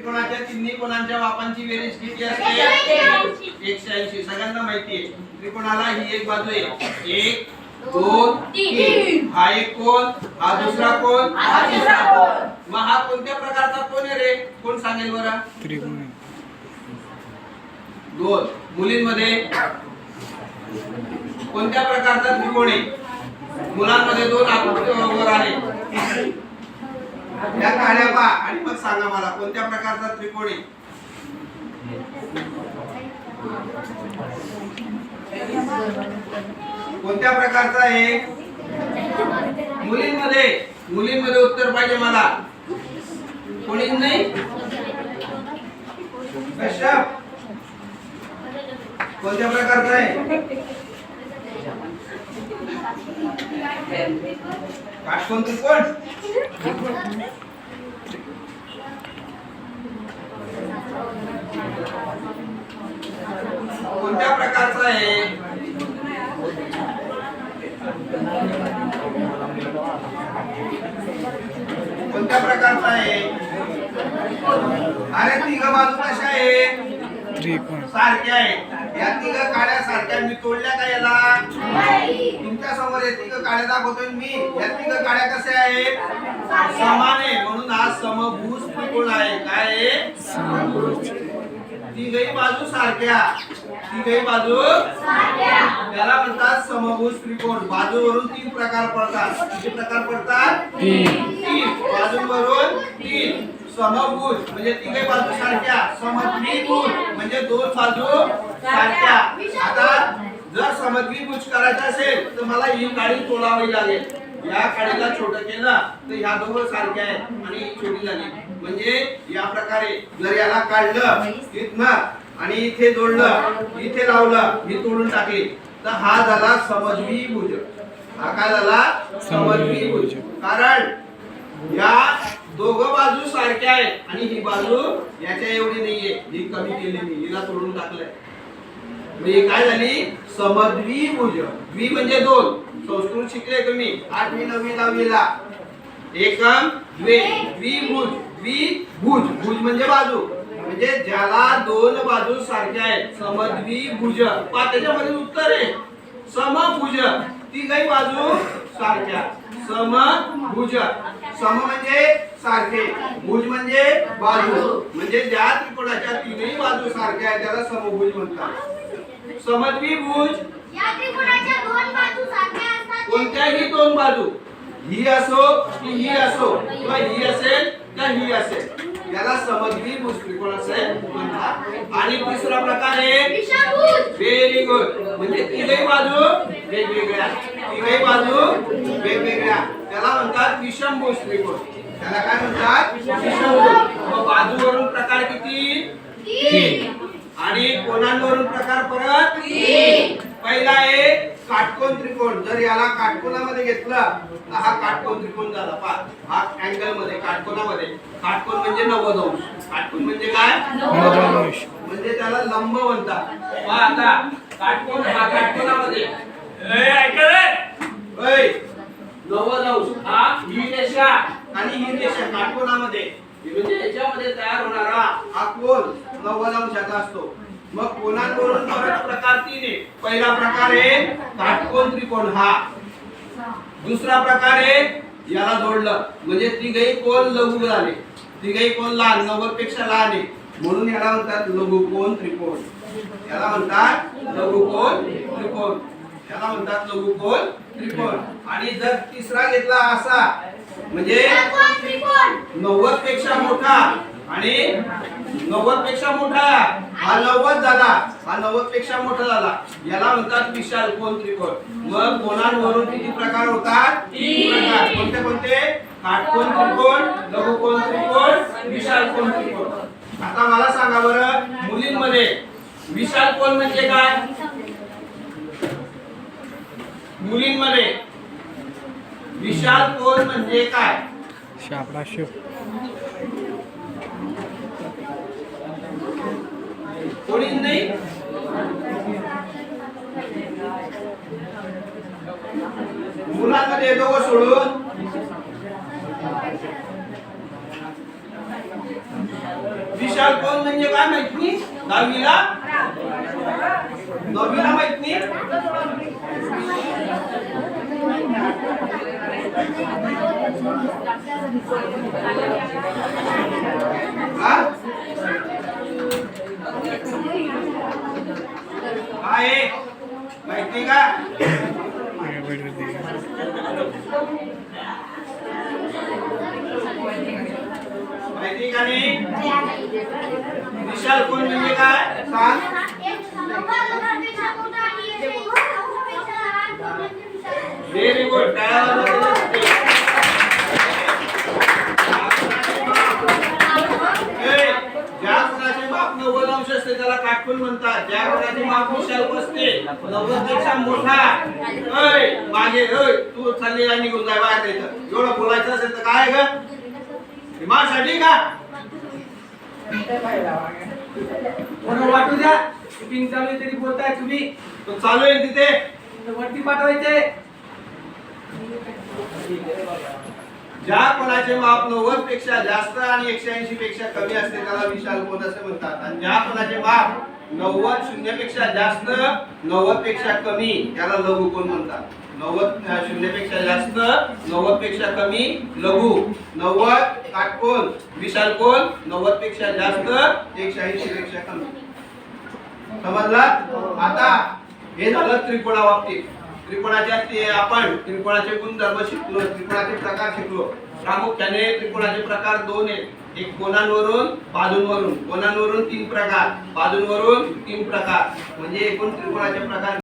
त्रिकोणाच्या तिन्ही कोणांच्या मापांची बेरीज किती असते? एकशे ऐंशी. सगळ्यांना माहिती आहे. त्रिकोणाला ही एक बाजू आहे. एक दोन तीन. हा एक कोण? हा दुसरा कोण? हा तिसरा कोण? मग हा कोणत्या प्रकारचा कोण आहे रे? कोण सांगेल बरं? त्रिकोण. दोन. मुलींमध्ये कोणत्या प्रकारचा त्रिकोण आहे? मुलांमध्ये दोन आकृती बरोबर आहे. या पहा आणि मग सांगा मला कोणत्या प्रकारचा त्रिकोण आहे? कोणत्या प्रकारचा आहे? मुलींमध्ये. मुलींमध्ये उत्तर पाहिजे मला. कोणी नाही? कश्यप. कोणत्या प्रकारचा आहे? काटकोण त्रिकोण कोणत्या प्रकारचा आहे. कोणत्या प्रकारचा आहे? अरे तिघ बाजू कशा आहे. सारख्या आहेत या तिघ काड्या सारख्या मी तोडल्या का याला? तुमच्यासमोर हे तिघ काड्या दाखवतोय मी. या तिघ काड्या कशा आहेत? समान आहे. म्हणून हा समभुज त्रिकोण आहे. काय आहे? समभुज. तिघही बाजू सारख्या. तिघही बाजू. त्याला म्हणतात समभुज त्रिकोण. बाजूवरून तीन प्रकार पडतात. किती प्रकार पडतात? तीन. तीन. बाजूवरून तीन. समभुज म्हणजे तिघे बाजू सारख्या. समद्विभुज म्हणजे दोन बाजू सारख्या. आता जर समद्विभुज करायचं असेल तर मला ही काडी तोडावी लागेल. या काडीला छोट केलं तर ह्या दोघं सारख्या आहेत आणि छोटी झाली. म्हणजे या प्रकारे जर याला काढलं इथनं आणि इथे जोडलं इथे लावलं ही तोडून टाकली. तर हा झाला समद्विभुज हा काय झाला? समजवी भुज कारण या दोघ बाजू सारख्या आहेत आणि ही बाजू याच्या एवढी नाहीये. ही कमी केली मी हिला तोडून टाकलंय. म्हणजे काय झाली? समद्विभुज द्वि म्हणजे दोन. संस्कृत शिकले तुम्ही. आठवी नववी दहावीला. एकम द्वे. द्विभुज द्विभुज भुज म्हणजे बाजू. म्हणजे ज्याला दोन बाजू सारख्या आहेत समद्विभुज. पहा त्याच्यामध्ये उत्तर आहे. समभुज. तिघही बाजू सारख्या. समभुज. सम म्हणजे सारखे. भुज म्हणजे बाजू. म्हणजे ज्या त्रिकोणाच्या तीनही बाजू सारख्या आहेत त्याला समभुज म्हणतात. समद्विभुज. कोणत्याही दोन बाजू. ही असो की ही असो. किंवा ही असेल का ही असेल. याला समद्विभुज त्रिकोण असे म्हणतात आणि तिसरा प्रकार आहे व्हेरी गुड म्हणजे तिघही बाजू वेगवेगळ्या. तिघही बाजू वेगवेगळ्या. त्याला म्हणतात विषमभुज त्रिकोण त्याला काय म्हणतात विषमभुज मग बाजूवरून प्रकार किती तीन आणि कोणांवरून प्रकार परत पहिला आहे काटकोन त्रिकोण जर याला काटकोनामध्ये घेतला तर हा काटकोन त्रिकोण झाला. पहा हा अँगलमध्ये काटकोनामध्ये. काटकोन म्हणजे नव्वद अंश. काटकोन म्हणजे काय? म्हणजे त्याला लंब म्हणतात. पहा आता काटकोन हा काटकोनामध्ये. नव्वद अंश. हा ही रेषा आणि ही रेषा काटकोनामध्ये. म्हणजे याच्यामध्ये तयार होणारा हा कोन नव्वद अंशाचा असतो. मग कोणांवरून परत प्रकार तीन आहे पहिला प्रकार आहे काटकोन त्रिकोण हा. दुसरा प्रकार आहे याला जोडलं. म्हणजे तिघही कोण लघु झाले. तिघही कोण लहान नव्वदपेक्षा लहान आहे. म्हणून याला म्हणतात लघुकोन त्रिकोण. याला म्हणतात लघुकोन त्रिकोण. याला म्हणतात लघुकोन त्रिकोण. आणि जर तिसरा घेतला असा म्हणजे नव्वदपेक्षा मोठा आणि नव्वदपेक्षा मोठा हा नव्वद झाला. हा नव्वदपेक्षा मोठा झाला. याला म्हणतात विशाल कोण त्रिकोण. मग कोणांवरून किती प्रकार होतात? तीन प्रकार. कोणते कोणते? काटकोन त्रिकोण? लघुकोन त्रिकोण? विशाल कोण त्रिकोण? आता मला सांगा बरं मुलींमध्ये विशाल कोण म्हणजे काय? मुलींमध्ये विशाल कोण म्हणजे काय? शापला शुभ कोणी नाही. मुलांमध्ये ग सोडून? विशाल कोण म्हणजे काय माहीत? नाही दहावीला नववीला माहीत? नाही हा? माहिती का नाही? विशाल कोण म्हणजे काय? सांग. असते त्याला काटकून म्हणतात. ज्या घराची माप विशाल बसते नव्वदपेक्षा मोठा. ऐ, मागे ऐ, तू चालली आणि निघून जाय बाहेर नाही एवढं बोलायचं असेल तर काय ग? का? कोणाला वाटू द्या? शूटिंग चालू आहे तरी बोलताय तुम्ही. तो चालू आहे तिथे. वरती पाठवायचे. ज्या कोणाचे माप नव्वदपेक्षा जास्त आणि एकशे ऐंशी पेक्षा कमी असते त्याला विशाल कोण असे म्हणतात? आणि ज्या कोणाचे माप नव्वद शून्यपेक्षा जास्त नव्वदपेक्षा कमी त्याला लघु कोण म्हणतात? नव्वद अं, शून्यपेक्षा जास्त नव्वदपेक्षा कमी लघु. नव्वद काटकोन विशाल कोण? नव्वदपेक्षा जास्त एकशे ऐंशी पेक्षा कमी. समजला? आता हे झालं त्रिकोणा बाबतीत त्रिकोणाच्या ते आपण त्रिकोणाचे गुणधर्म शिकलो त्रिकोणाचे प्रकार शिकलो. प्रामुख्याने त्रिकोणाचे प्रकार दोन आहेत. एक कोणांवरून बाजूंवरून. कोणांवरून तीन प्रकार बाजूंवरून तीन प्रकार. म्हणजे एकूण त्रिकोणाचे प्रकार